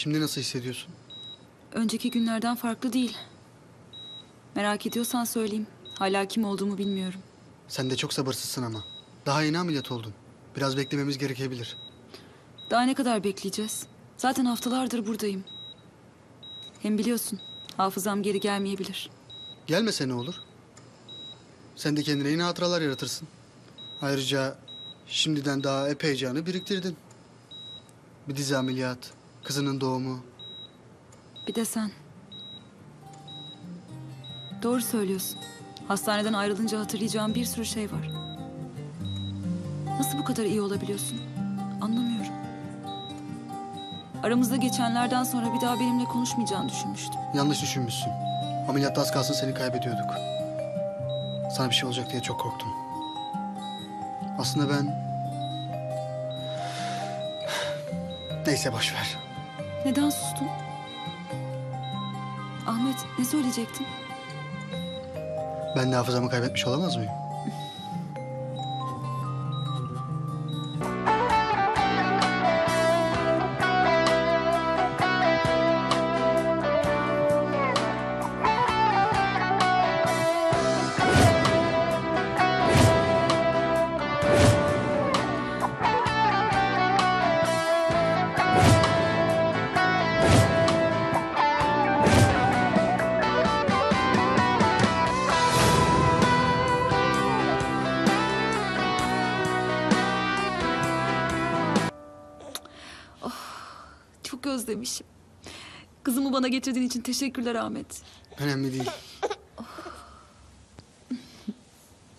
Şimdi nasıl hissediyorsun? Önceki günlerden farklı değil. Merak ediyorsan söyleyeyim. Hala kim olduğumu bilmiyorum. Sen de çok sabırsızsın ama. Daha yeni ameliyat oldun. Biraz beklememiz gerekebilir. Daha ne kadar bekleyeceğiz? Zaten haftalardır buradayım. Hem biliyorsun, hafızam geri gelmeyebilir. Gelmese ne olur? Sen de kendine yeni hatıralar yaratırsın. Ayrıca şimdiden daha epeyce anı biriktirdin. Bir dizi ameliyat, kızının doğumu. Bir de sen. Doğru söylüyorsun. Hastaneden ayrılınca hatırlayacağım bir sürü şey var. Nasıl bu kadar iyi olabiliyorsun? Anlamıyorum. Aramızda geçenlerden sonra bir daha benimle konuşmayacağını düşünmüştüm. Yanlış düşünmüşsün. Ameliyatta az kalsın seni kaybediyorduk. Sana bir şey olacak diye çok korktum. Aslında ben... Neyse boş ver. Neden sustun? Ahmet ne söyleyecektin? Ben de hafızamı kaybetmiş olamaz mıyım? Özlemişim. Kızımı bana getirdiğin için teşekkürler Ahmet. Önemli değil.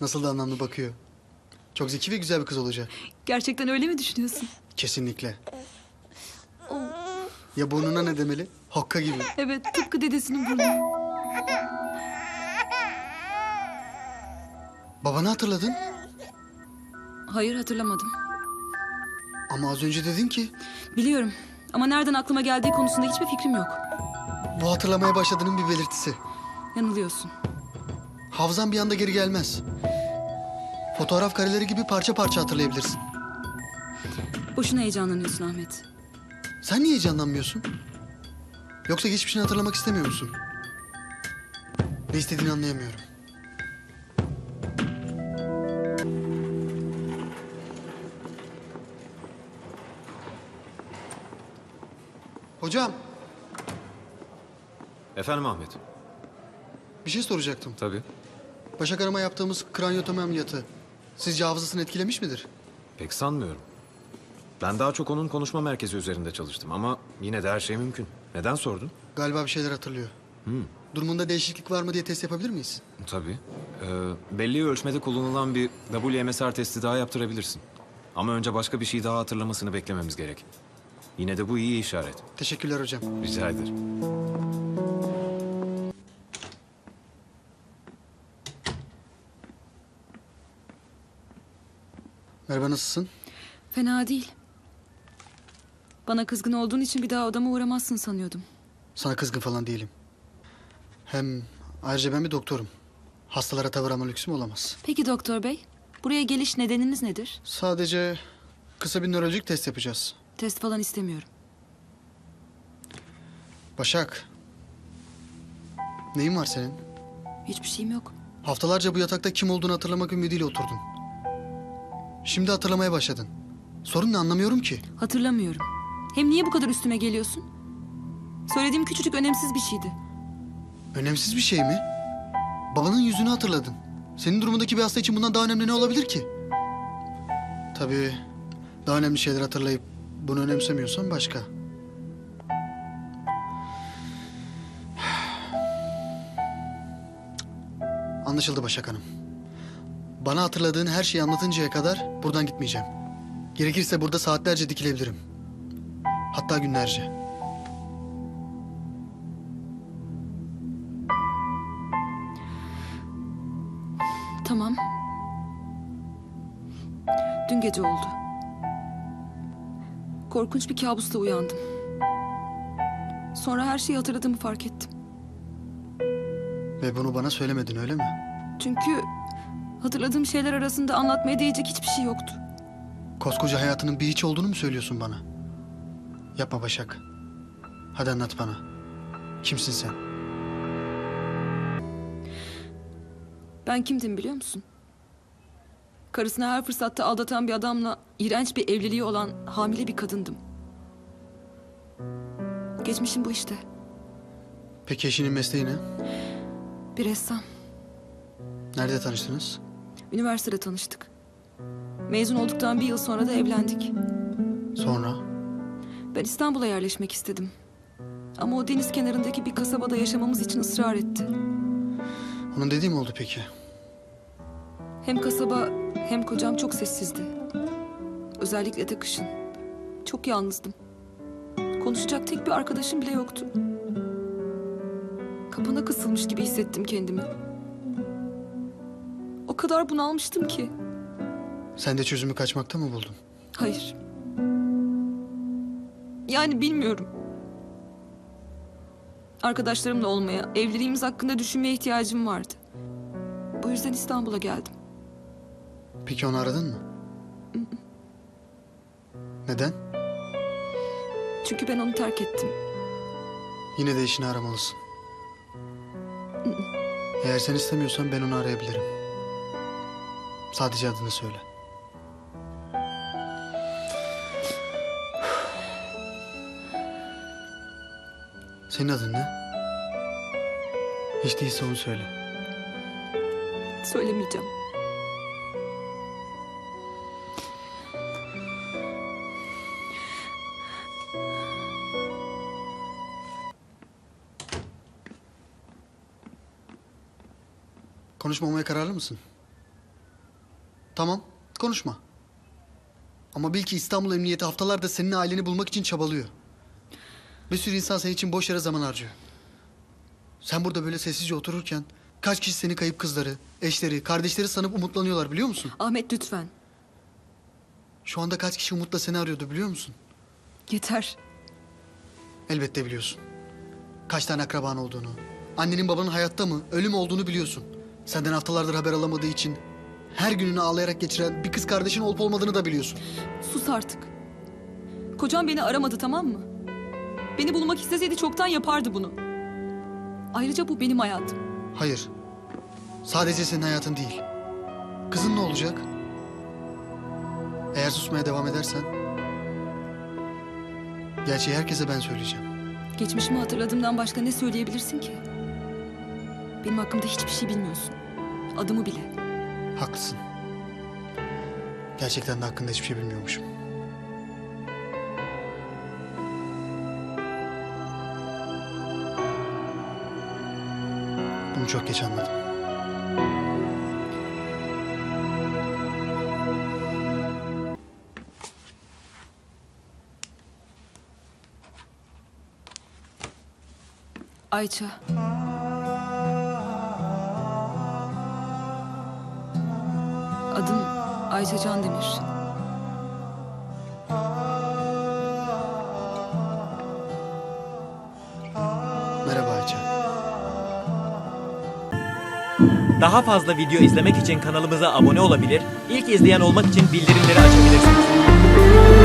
Nasıl da anlamlı bakıyor. Çok zeki ve güzel bir kız olacak. Gerçekten öyle mi düşünüyorsun? Kesinlikle. Ya burnuna ne demeli? Hokka gibi. Evet tıpkı dedesinin burnu. Babanı hatırladın. Hayır hatırlamadım. Ama az önce dedin ki Biliyorum ama nereden aklıma geldiği konusunda hiçbir fikrim yok. bu hatırlamaya başladığının bir belirtisi. Yanılıyorsun. Hafızan bir anda geri gelmez. Fotoğraf kareleri gibi parça parça hatırlayabilirsin. Boşuna heyecanlanıyorsun Ahmet. Sen niye heyecanlanmıyorsun? Yoksa geçmişini hatırlamak istemiyor musun? Ne istediğini anlayamıyorum. Hocam, Efendim Ahmet? bir şey soracaktım. Tabii. Başak arama yaptığımız kraniotomi ameliyatı sizce hafızasını etkilemiş midir? Pek sanmıyorum. Ben daha çok onun konuşma merkezi üzerinde çalıştım ama yine de her şey mümkün. Neden sordun? Galiba bir şeyler hatırlıyor. Durumunda değişiklik var mı diye test yapabilir miyiz? Tabii. Ee, belli ölçmede kullanılan bir WMSR testi daha yaptırabilirsin. Ama önce başka bir şey daha hatırlamasını beklememiz gerek. Yine de bu iyi işaret. Teşekkürler hocam. Rica ederim. Merhaba nasılsın? Fena değil. Bana kızgın olduğun için bir daha odama uğramazsın sanıyordum. Sana kızgın falan değilim. Hem ayrıca ben bir doktorum. Hastalara tavır alma lüksüm olamaz. Peki doktor bey, buraya geliş nedeniniz nedir? Sadece kısa bir nörolojik test yapacağız. Test falan istemiyorum. Başak. Neyin var senin? Hiçbir şeyim yok. Haftalarca bu yatakta kim olduğunu hatırlamak ümidiyle oturdun. Şimdi hatırlamaya başladın. Sorun ne anlamıyorum ki. Hatırlamıyorum. Hem niye bu kadar üstüme geliyorsun? Söylediğim küçücük önemsiz bir şeydi. Önemsiz bir şey mi? Babanın yüzünü hatırladın. Senin durumundaki bir hasta için bundan daha önemli ne olabilir ki? Tabii daha önemli şeyler hatırlayıp bunu önemsemiyorsan başka. Anlaşıldı Başak Hanım. Bana hatırladığın her şeyi anlatıncaya kadar buradan gitmeyeceğim. Gerekirse burada saatlerce dikilebilirim. Hatta günlerce. Tamam. Dün gece oldu. Korkunç bir kabusla uyandım. Sonra her şeyi hatırladığımı fark ettim. Ve bunu bana söylemedin öyle mi? Çünkü hatırladığım şeyler arasında anlatmaya değecek hiçbir şey yoktu. Koskoca hayatının bir hiç olduğunu mu söylüyorsun bana? Yapma Başak. Hadi anlat bana. Kimsin sen? Ben kimdim biliyor musun? Karısını her fırsatta aldatan bir adamla iğrenç bir evliliği olan hamile bir kadındım. Geçmişim bu işte. Peki eşinin mesleği ne? Bir ressam. Nerede tanıştınız? Üniversitede tanıştık. Mezun olduktan bir yıl sonra da evlendik. Sonra? Ben İstanbul'a yerleşmek istedim. Ama o deniz kenarındaki bir kasabada yaşamamız için ısrar etti. Onun dediği mi oldu peki? Hem kasaba hem kocam çok sessizdi. Özellikle de kışın. Çok yalnızdım. Konuşacak tek bir arkadaşım bile yoktu. Kapana kısılmış gibi hissettim kendimi. O kadar bunalmıştım ki. Sen de çözümü kaçmakta mı buldun? Hayır. Yani bilmiyorum. Arkadaşlarımla olmaya, evliliğimiz hakkında düşünmeye ihtiyacım vardı. Bu yüzden İstanbul'a geldim. Peki onu aradın mı? Neden? Çünkü ben onu terk ettim. Yine de eşini aramalısın. Eğer sen istemiyorsan ben onu arayabilirim. Sadece adını söyle. Senin adın ne? Hiç değilse onu söyle. Söylemeyeceğim. Konuşmamaya kararlı mısın? Tamam, konuşma. Ama bil ki İstanbul Emniyeti haftalarda senin aileni bulmak için çabalıyor. Bir sürü insan senin için boş yere zaman harcıyor. Sen burada böyle sessizce otururken kaç kişi seni kayıp kızları, eşleri, kardeşleri sanıp umutlanıyorlar biliyor musun? Ahmet lütfen. Şu anda kaç kişi umutla seni arıyordu biliyor musun? Yeter. Elbette biliyorsun. Kaç tane akraban olduğunu, annenin babanın hayatta mı, ölü mü olduğunu biliyorsun. Senden haftalardır haber alamadığı için her gününü ağlayarak geçiren bir kız kardeşin olup olmadığını da biliyorsun. Sus artık. Kocam beni aramadı tamam mı? Beni bulmak isteseydi çoktan yapardı bunu. Ayrıca bu benim hayatım. Hayır. Sadece senin hayatın değil. Kızın ne olacak? Eğer susmaya devam edersen... Gerçeği herkese ben söyleyeceğim. Geçmişimi hatırladığımdan başka ne söyleyebilirsin ki? Benim hakkımda hiçbir şey bilmiyorsun. Adımı bile. Haklısın. Gerçekten de hakkında hiçbir şey bilmiyormuşum. Bunu çok geç anladım. Ayça. Ayça Candemir. Merhaba Ayça. Daha fazla video izlemek için kanalımıza abone olabilir, ilk izleyen olmak için bildirimleri açabilirsiniz.